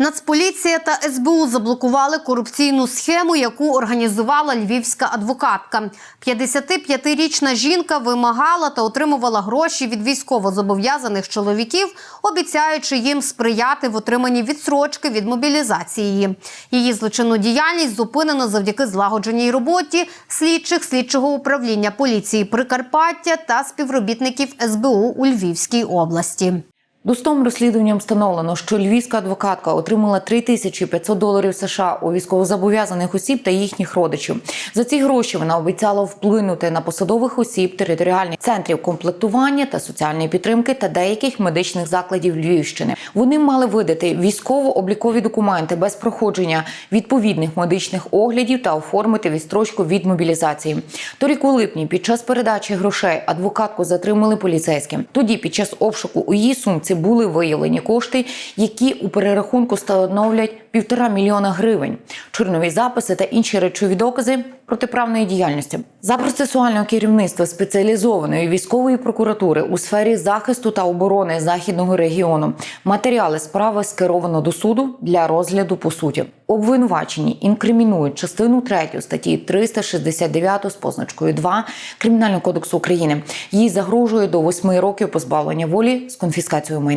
Нацполіція та СБУ заблокували корупційну схему, яку організувала львівська адвокатка. 55-річна жінка вимагала та отримувала гроші від військовозобов'язаних чоловіків, обіцяючи їм сприяти в отриманні відсрочки від мобілізації. Її злочинну діяльність зупинено завдяки злагодженій роботі слідчих слідчого управління поліції Прикарпаття та співробітників СБУ у Львівській області. Достовим розслідуванням встановлено, що львівська адвокатка отримала 3500 доларів США у військовозобов'язаних осіб та їхніх родичів. За ці гроші вона обіцяла вплинути на посадових осіб територіальних центрів комплектування та соціальної підтримки та деяких медичних закладів Львівщини. Вони мали видати військово-облікові документи без проходження відповідних медичних оглядів та оформити відстрочку від мобілізації. Торік у липні під час передачі грошей адвокатку затримали поліцейські. Тоді під час обшуку у її сумці були виявлені кошти, які у перерахунку становлять півтора мільйона гривень, чорнові записи та інші речові докази протиправної діяльності. За процесуального керівництва спеціалізованої військової прокуратури у сфері захисту та оборони західного регіону матеріали справи скеровано до суду для розгляду по суті. Обвинувачені інкримінують частину 3 статті 369 з позначкою 2 Кримінального кодексу України. Їй загрожує до 8 років позбавлення волі з конфіскацією майна.